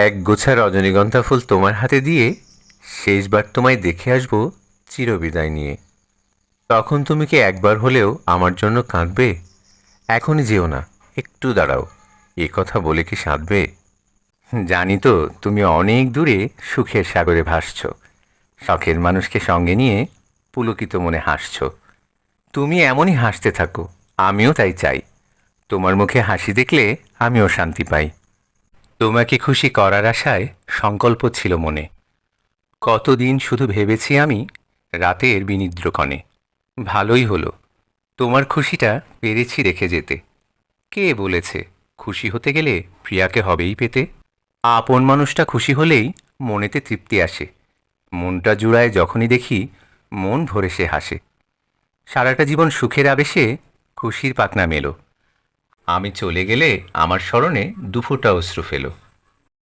এক গোছা রজনীগন্ধা ফুল তোমার হাতে দিয়ে শেষবার তোমায় দেখে আসব চিরবিদায় নিয়ে। তখন তুমি কি একবার হলেও আমার জন্য কাঁদবে? এখনই যেও না, একটু দাঁড়াও, এ কথা বলে কি সাধবে? জানি তো তুমি অনেক দূরে সুখের সাগরে ভাসছ, শখের মানুষকে সঙ্গে নিয়ে পুলকিত মনে হাসছ। তুমি এমনই হাসতে থাকো, আমিও তাই চাই। তোমার মুখে হাসি দেখলে আমিও শান্তি পাই। তোমাকে খুশি করার আশায় সংকল্প ছিল মনে। কতদিন শুধু ভেবেছি আমি রাতের বিনিদ্রকণে ভালোই হলো। তোমার খুশিটা পেরেছি রেখে যেতে। কে বলেছে, খুশি হতে গেলে প্রিয়াকে হবেই পেতে। আপন মানুষটা খুশি হলেই মনেতে তৃপ্তি আসে। মনটা জুড়ায় যখনই দেখি মন ভরে সে হাসে। সারাটা জীবন সুখের আবেশে খুশির পাকনা মেলো। আমি চলে গেলে আমার স্মরণে দুফোটা অশ্রু ফেলো।